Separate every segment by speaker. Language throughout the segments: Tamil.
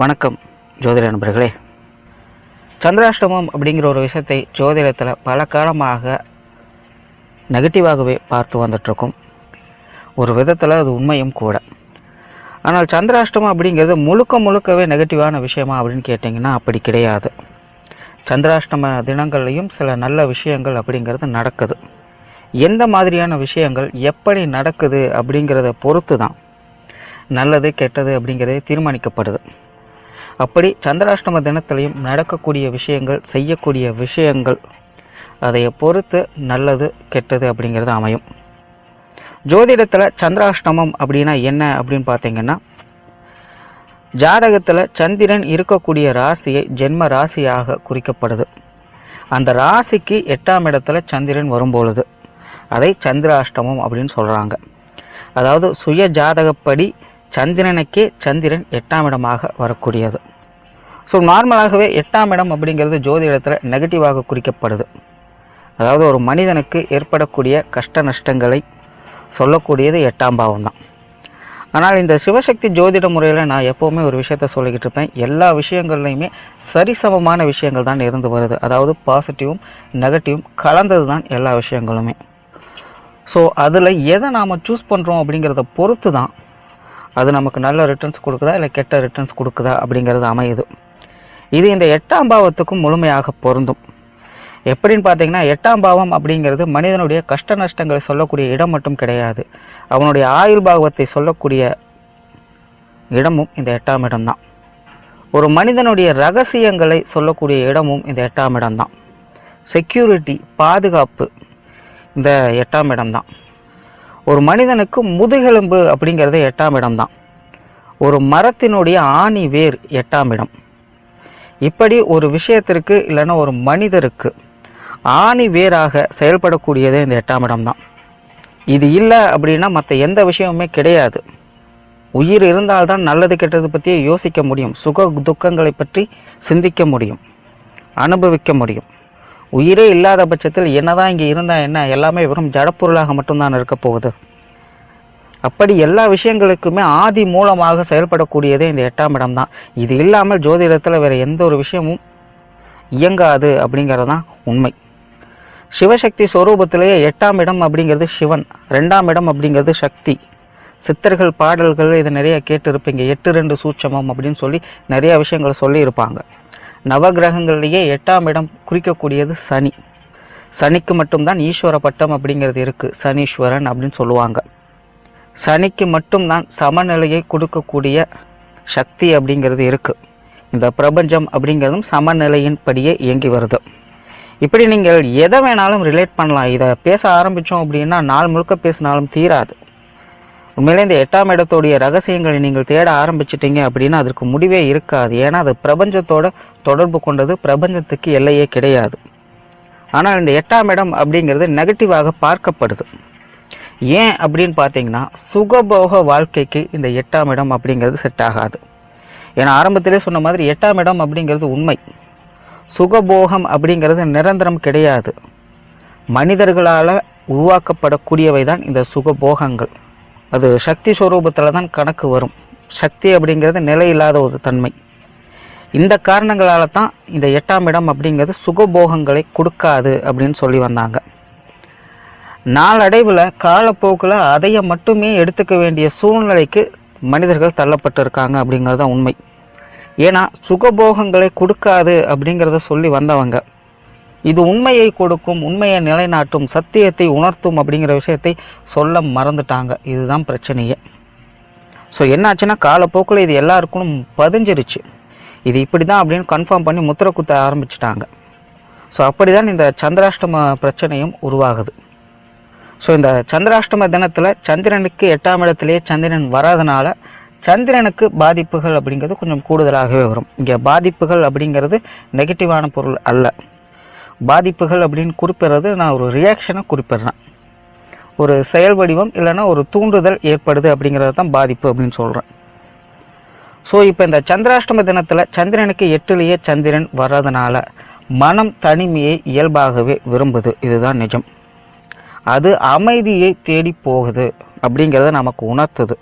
Speaker 1: வணக்கம் ஜோதிட நண்பர்களே. சந்திராஷ்டமம் அப்படிங்கிற ஒரு விஷயத்தை ஜோதிடத்தில் பல காலமாக நெகட்டிவாகவே பார்த்து வந்துட்ருக்கோம் ஒரு விதத்தில் அது உண்மையும் கூட. ஆனால் சந்திராஷ்டமம் அப்படிங்கிறது முழுக்க முழுக்கவே நெகட்டிவான விஷயமா அப்படின்னு கேட்டிங்கன்னா அப்படி கிடையாது. சந்திராஷ்டம தினங்கள்லையும் சில நல்ல விஷயங்கள் அப்படிங்கிறது நடக்குது. எந்த மாதிரியான விஷயங்கள் எப்படி நடக்குது அப்படிங்கிறத பொறுத்து தான் நல்லது கெட்டது அப்படிங்கிறதே தீர்மானிக்கப்படுது. அப்படி சந்திராஷ்டம தினத்திலையும் நடக்கக்கூடிய விஷயங்கள் செய்யக்கூடிய விஷயங்கள் அதை பொறுத்து நல்லது கெட்டது அப்படிங்கிறது அமையும். ஜோதிடத்தில் சந்திராஷ்டமம் அப்படின்னா என்ன அப்படின்னு பார்த்தீங்கன்னா ஜாதகத்தில் சந்திரன் இருக்கக்கூடிய ராசியை ஜென்ம ராசியாக குறிக்கப்படுது. அந்த ராசிக்கு எட்டாம் இடத்துல சந்திரன் வரும்பொழுது அதை சந்திராஷ்டமம் அப்படின்னு சொல்கிறாங்க அதாவது சுய ஜாதகப்படி சந்திரனுக்கே சந்திரன் எட்டாம் இடமாக வரக்கூடியது. ஸோ நார்மலாகவே எட்டாம் இடம் அப்படிங்கிறது ஜோதிடத்தில் நெகட்டிவாக குறிக்கப்படுது. அதாவது ஒரு மனிதனுக்கு ஏற்படக்கூடிய கஷ்ட நஷ்டங்களை சொல்லக்கூடியது எட்டாம் பாவம் தான். ஆனால் இந்த சிவசக்தி ஜோதிட முறையில் நான் எப்போவுமே ஒரு விஷயத்த சொல்லிக்கிட்டு இருப்பேன். எல்லா விஷயங்கள்லையுமே சரிசமமான விஷயங்கள் தான் இருந்து வருது. அதாவது பாசிட்டிவும் நெகட்டிவும் கலந்தது தான் எல்லா விஷயங்களுமே. ஸோ அதில் எதை நாம் சூஸ் பண்ணுறோம் அப்படிங்கிறத பொறுத்து தான் அது நமக்கு நல்ல ரிட்டர்ன்ஸ் கொடுக்குதா இல்லை கெட்ட ரிட்டர்ன்ஸ் கொடுக்குதா அப்படிங்கிறது அமையுது. இது இந்த எட்டாம் பாவத்துக்கும் முழுமையாக பொருந்தும். எப்படின்னு பார்த்தீங்கன்னா எட்டாம் பாவம் அப்படிங்கிறது மனிதனுடைய கஷ்ட நஷ்டங்களை சொல்லக்கூடிய இடம் மட்டும் கிடையாது. அவனுடைய ஆயுள் பாவத்தை சொல்லக்கூடிய இடமும் இந்த எட்டாம் இடம்தான். ஒரு மனிதனுடைய ரகசியங்களை சொல்லக்கூடிய இடமும் இந்த எட்டாம் இடம்தான். செக்யூரிட்டி பாதுகாப்பு இந்த எட்டாம் இடம்தான். ஒரு மனிதனுக்கு முதுகெலும்பு அப்படிங்கிறது எட்டாம் இடம்தான். ஒரு மரத்தினுடைய ஆணி வேர் எட்டாம் இடம். இப்படி ஒரு விஷயத்திற்கு இல்லைன்னா ஒரு மனிதருக்கு ஆணி வேராக செயல்படக்கூடியதே இந்த எட்டாம் இடம் தான் இது இல்லை அப்படின்னா மற்ற எந்த விஷயமுமே கிடையாது. உயிர் இருந்தால்தான் நல்லது கெட்டது பற்றியே யோசிக்க முடியும். சுக துக்கங்களை பற்றி சிந்திக்க முடியும். அனுபவிக்க முடியும். உயிரே இல்லாத பட்சத்தில் என்னதான் இங்கே இருந்தால் என்ன எல்லாமே வெறும் ஜடப்பொருளாக மட்டும்தான் இருக்க போகுது. அப்படி எல்லா விஷயங்களுக்குமே ஆதி மூலமாக செயல்படக்கூடியதே இந்த எட்டாம் இடம் தான். இது இல்லாமல் ஜோதிடத்தில் வேற எந்த ஒரு விஷயமும் இயங்காது அப்படிங்கிறது தான் உண்மை. சிவசக்தி ஸ்வரூபத்திலேயே எட்டாம் இடம் அப்படிங்கிறது சிவன் ரெண்டாம் இடம் அப்படிங்கிறது சக்தி. சித்தர்கள் பாடல்கள் இதை நிறைய கேட்டிருப்பீங்க எட்டு ரெண்டு சூட்சமம் அப்படின்னு சொல்லி நிறைய விஷயங்களை சொல்லியிருப்பாங்க. நவகிரகங்கள்லேயே எட்டாம் இடம் குறிக்கக்கூடியது சனி. சனிக்கு மட்டும்தான் ஈஸ்வர பட்டம் அப்படிங்கிறது இருக்குது சனீஸ்வரன் அப்படின்னு சொல்லுவாங்க. சனிக்கு மட்டும்தான் சமநிலையை கொடுக்கக்கூடிய சக்தி அப்படிங்கிறது இருக்குது இந்த பிரபஞ்சம் அப்படிங்கிறதும் சமநிலையின் படியே இயங்கி வருது. இப்படி நீங்கள் எதை வேணாலும் ரிலேட் பண்ணலாம். இதை பேச ஆரம்பித்தோம் அப்படின்னா நாள் முழுக்க பேசினாலும் தீராது. உண்மையிலே இந்த எட்டாம் இடத்துடைய ரகசியங்களை நீங்கள் தேட ஆரம்பிச்சிட்டிங்க அப்படின்னா அதற்கு முடிவே இருக்காது. ஏன்னா அது பிரபஞ்சத்தோட தொடர்பு கொண்டது பிரபஞ்சத்துக்கு எல்லையே கிடையாது. ஆனால் இந்த எட்டாம் இடம் அப்படிங்கிறது நெகட்டிவாக பார்க்கப்படுது. ஏன் அப்படின்னு பார்த்தீங்கன்னா சுகபோக வாழ்க்கைக்கு இந்த எட்டாம் இடம் அப்படிங்கிறது செட் ஆகாது. ஏன்னா ஆரம்பத்திலே சொன்ன மாதிரி எட்டாம் இடம் அப்படிங்கிறது உண்மை. சுகபோகம் அப்படிங்கிறது நிரந்தரம் கிடையாது. மனிதர்களால் உருவாக்கப்படக்கூடியவை தான் இந்த சுகபோகங்கள். அது சக்தி ஸ்வரூபத்தில் தான் கணக்கு வரும். சக்தி அப்படிங்கிறது நிலையில்லாத ஒரு தன்மை. இந்த காரணங்களால தான் இந்த எட்டாம் இடம் அப்படிங்கிறது சுகபோகங்களை கொடுக்காது அப்படின்னு சொல்லி வந்தாங்க. நாளடைவில் காலப்போக்கில் அதையை மட்டுமே எடுத்துக்க வேண்டிய சூழ்நிலைக்கு மனிதர்கள் தள்ளப்பட்டு இருக்காங்க அப்படிங்கிறது தான் உண்மை. ஏன்னா சுகபோகங்களை கொடுக்காது அப்படிங்கிறத சொல்லி வந்தவங்க. இது உண்மையை கொடுக்கும் உண்மையை நிலைநாட்டும் சத்தியத்தை உணர்த்தும் அப்படிங்கிற விஷயத்தை சொல்ல மறந்துட்டாங்க. இதுதான் பிரச்சனையே. ஸோ என்னாச்சுன்னா காலப்போக்கில் இது எல்லாருக்கும் பதிஞ்சிருச்சு. இது இப்படி தான் அப்படின்னு கன்ஃபார்ம் பண்ணி முத்திரை குத்த ஆரம்பிச்சிட்டாங்க. ஸோ அப்படி தான் இந்த சந்திராஷ்டம பிரச்சனையும் உருவாகுது. ஸோ இந்த சந்திராஷ்டம தினத்தில் சந்திரனுக்கு எட்டாம் இடத்துலேயே சந்திரன் வராதனால சந்திரனுக்கு பாதிப்புகள் அப்படிங்கிறது கொஞ்சம் கூடுதலாகவே வரும். இங்கே பாதிப்புகள் அப்படிங்கிறது நெகட்டிவான பொருள் அல்ல. பாதிப்புகள் அப்படின்னு குறிப்பிடுறது நான் ஒரு ரியாக்ஷனை குறிப்பிடுறேன். ஒரு செயல் வடிவம் இல்லைன்னா ஒரு தூண்டுதல் ஏற்படுது அப்படிங்கிறது தான் பாதிப்பு அப்படின்னு சொல்கிறேன் ஸோ இப்போ இந்த சந்திராஷ்டம தினத்தில் சந்திரனுக்கு எட்டுலேயே சந்திரன் வர்றதுனால மனம் தனிமையை இயல்பாகவே விரும்புது. இதுதான் நிஜம். அது அமைதியை தேடி போகுது அப்படிங்கிறத நமக்கு உணர்த்துது.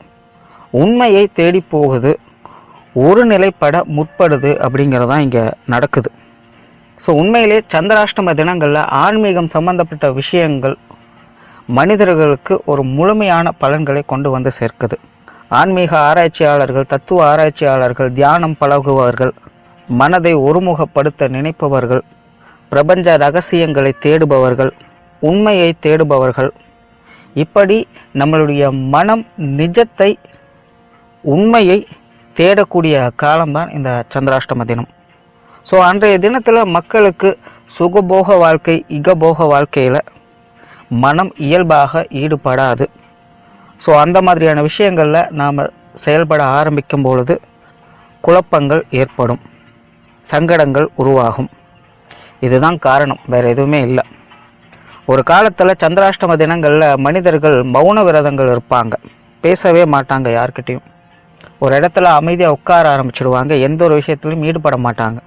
Speaker 1: உண்மையை தேடி போகுது ஒரு நிலைப்பட முற்படுது அப்படிங்கிறது தான் இங்கே நடக்குது. ஸோ உண்மையிலே சந்திராஷ்டம தினங்களில் ஆன்மீகம் சம்பந்தப்பட்ட விஷயங்கள் மனிதர்களுக்கு ஒரு முழுமையான பலன்களை கொண்டு வந்து சேர்க்குது. ஆன்மீக ஆராய்ச்சியாளர்கள் தத்துவ ஆராய்ச்சியாளர்கள் தியானம் பழகுபவர்கள் மனதை ஒருமுகப்படுத்த நினைப்பவர்கள் பிரபஞ்ச ரகசியங்களை தேடுபவர்கள் உண்மையை தேடுபவர்கள். இப்படி நம்மளுடைய மனம் நிஜத்தை உண்மையை தேடக்கூடிய காலம்தான் இந்த சந்திராஷ்டம தினம். ஸோ அன்றைய தினத்தில் மக்களுக்கு சுகபோக வாழ்க்கை இகபோக வாழ்க்கையில் மனம் இயல்பாக ஈடுபடாது. ஸோ அந்த மாதிரியான விஷயங்களில் நாம் செயல்பட ஆரம்பிக்கும் பொழுது குழப்பங்கள் ஏற்படும். சங்கடங்கள் உருவாகும். இதுதான் காரணம். வேறு எதுவுமே இல்லை. ஒரு காலத்தில் சந்திராஷ்டம தினங்களில் மனிதர்கள் மௌன விரதங்கள் இருப்பாங்க. பேசவே மாட்டாங்க யார்கிட்டையும். ஒரு இடத்துல அமைதியாக உட்கார ஆரம்பிச்சிடுவாங்க. எந்த ஒரு விஷயத்துலையும் ஈடுபட மாட்டாங்க.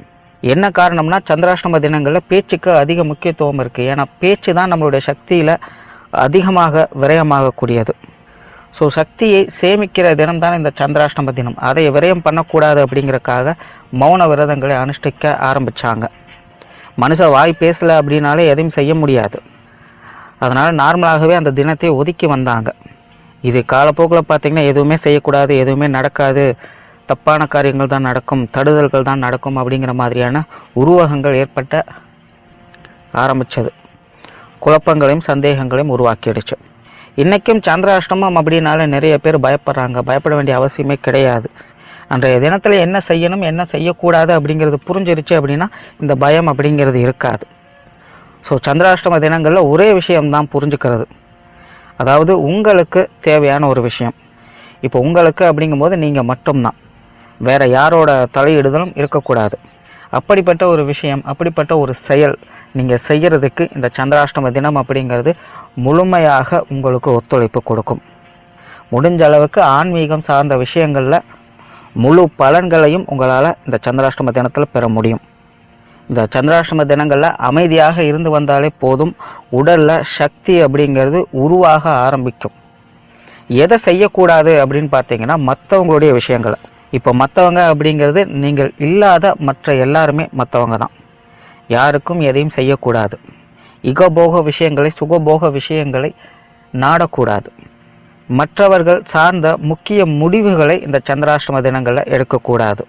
Speaker 1: என்ன காரணம்னா சந்திராஷ்டம தினங்களில் பேச்சுக்கு அதிக முக்கியத்துவம் இருக்குது ஏன்னா பேச்சு தான் நம்மளுடைய சக்தியில் அதிகமாக விரயமாகக்கூடியது. ஸோ சக்தியை சேமிக்கிற தினம் தான் இந்த சந்திராஷ்டம தினம். அதை விரயம் பண்ணக்கூடாது அப்படிங்கிறக்காக மௌன விரதங்களை அனுஷ்டிக்க ஆரம்பித்தாங்க மனுஷன் வாய் பேசலை அப்படின்னாலே எதையும் செய்ய முடியாது. அதனால் நார்மலாகவே அந்த தினத்தை ஒதுக்கி வந்தாங்க. இது காலப்போக்கில் பார்த்திங்கன்னா எதுவுமே செய்யக்கூடாது எதுவுமே நடக்காது. தப்பான காரியங்கள் தான் நடக்கும் தடுதல்கள் தான் நடக்கும் அப்படிங்கிற மாதிரியான உருவகங்கள் ஏற்பட்ட ஆரம்பித்தது குழப்பங்களையும் சந்தேகங்களையும் உருவாக்கிடுச்சு. இன்றைக்கும் சந்திராஷ்டமம் அப்படின்னால நிறைய பேர் பயப்படுறாங்க. பயப்பட வேண்டிய அவசியமே கிடையாது. அன்றைய தினத்தில் என்ன செய்யணும் என்ன செய்யக்கூடாது அப்படிங்கிறது புரிஞ்சிருச்சு அப்படின்னா இந்த பயம் அப்படிங்கிறது இருக்காது. ஸோ சந்திராஷ்டம தினங்களில் ஒரே விஷயம்தான் புரிஞ்சுக்கிறது. அதாவது உங்களுக்கு தேவையான ஒரு விஷயம். இப்போ உங்களுக்கு அப்படிங்கும்போது நீங்கள் மட்டும்தான். வேற யாரோட தலையிடுதலும் இருக்கக்கூடாது. அப்படிப்பட்ட ஒரு விஷயம் அப்படிப்பட்ட ஒரு செயல் நீங்கள் செய்கிறதுக்கு இந்த சந்திராஷ்டம தினம் அப்படிங்கிறது முழுமையாக உங்களுக்கு ஒத்துழைப்பு கொடுக்கும். முடிஞ்ச அளவுக்கு ஆன்மீகம் சார்ந்த விஷயங்களில் முழு பலன்களையும் உங்களால் இந்த சந்திராஷ்டம தினத்தில் பெற முடியும். இந்த சந்திராஷ்டம தினங்களில் அமைதியாக இருந்து வந்தாலே போதும். உடலில் சக்தி அப்படிங்கிறது உருவாக ஆரம்பிக்கும். எதை செய்யக்கூடாது அப்படின்னு பார்த்தீங்கன்னா மற்றவங்களுடைய விஷயங்களை. இப்போ மற்றவங்க அப்படிங்கிறது நீங்கள் இல்லாத மற்ற எல்லாருமே மற்றவங்க தான். யாருக்கும் எதையும் செய்யக்கூடாது. இகபோக விஷயங்களை சுகபோக விஷயங்களை நாடக்கூடாது. மற்றவர்கள் சார்ந்த முக்கிய முடிவுகளை இந்த சந்திராஷ்டம தினங்களில் எடுக்கக்கூடாது.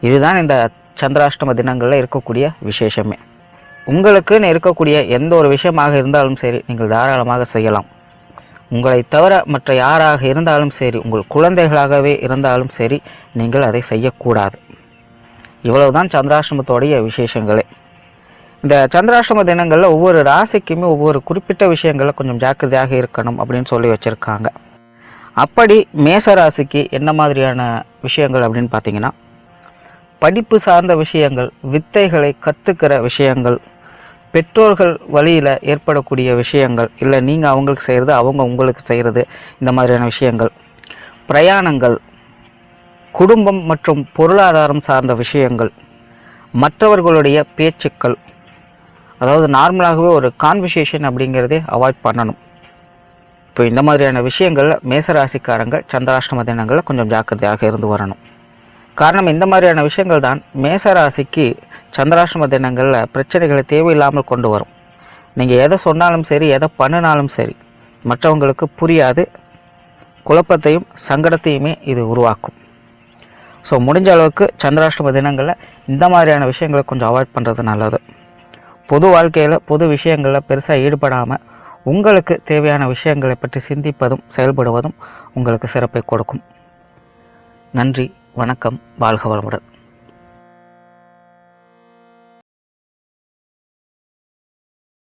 Speaker 1: இதுதான் இந்த சந்திராஷ்டம தினங்களில் இருக்கக்கூடிய விசேஷமே. உங்களுக்குன்னு இருக்கக்கூடிய எந்த ஒரு விஷயமாக இருந்தாலும் சரி நீங்கள் தாராளமாக செய்யலாம். உங்களை தவிர மற்ற யாராக இருந்தாலும் சரி உங்கள் குழந்தைகளாகவே இருந்தாலும் சரி நீங்கள் அதை செய்யக்கூடாது. இவ்வளவுதான் சந்திராஷ்டமத்தோடைய விசேஷங்களே. இந்த சந்திராஷ்டம தினங்களில் ஒவ்வொரு ராசிக்குமே ஒவ்வொரு குறிப்பிட்ட விஷயங்களில் கொஞ்சம் ஜாக்கிரதையாக இருக்கணும் அப்படின்னு சொல்லி வச்சுருக்காங்க. அப்படி மேச ராசிக்கு என்ன மாதிரியான விஷயங்கள் அப்படின்னு பார்த்தீங்கன்னா படிப்பு சார்ந்த விஷயங்கள் வித்தைகளை கற்றுக்கிற விஷயங்கள் பெற்றோர்கள் வழியில் ஏற்படக்கூடிய விஷயங்கள் இல்லை நீங்கள் அவங்களுக்கு செய்கிறது அவங்க உங்களுக்கு செய்கிறது இந்த மாதிரியான விஷயங்கள். பிரயாணங்கள் குடும்பம் மற்றும் பொருளாதாரம் சார்ந்த விஷயங்கள் மற்றவர்களுடைய பேச்சுக்கள் அதாவது நார்மலாகவே ஒரு கான்வர்சேஷன் அப்படிங்கிறதே அவாய்ட் பண்ணணும். இப்போ இந்த மாதிரியான விஷயங்கள் மேசராசிக்காரங்க சந்திராஷ்டம தினங்களில் கொஞ்சம் ஜாக்கிரதையாக இருந்து வரணும். காரணம் இந்த மாதிரியான விஷயங்கள் தான் மேசராசிக்கு சந்திராஷ்டம தினங்களில் பிரச்சனைகளை தேவையில்லாமல் கொண்டு வரும். நீங்கள் எதை சொன்னாலும் சரி எதை பண்ணினாலும் சரி மற்றவங்களுக்கு புரியாது. குழப்பத்தையும் சங்கடத்தையுமே இது உருவாக்கும். ஸோ முடிஞ்ச அளவுக்கு சந்திராஷ்டம தினங்களில் இந்த மாதிரியான விஷயங்களை கொஞ்சம் அவாய்ட் பண்ணுறது நல்லது. பொது வாழ்க்கையில் பொது விஷயங்களில் பெருசாக ஈடுபடாமல் உங்களுக்கு தேவையான விஷயங்களை பற்றி சிந்திப்பதும் செயல்படுவதும் உங்களுக்கு சிறப்பை கொடுக்கும். நன்றி வணக்கம் வாழ்க வளமுடன்.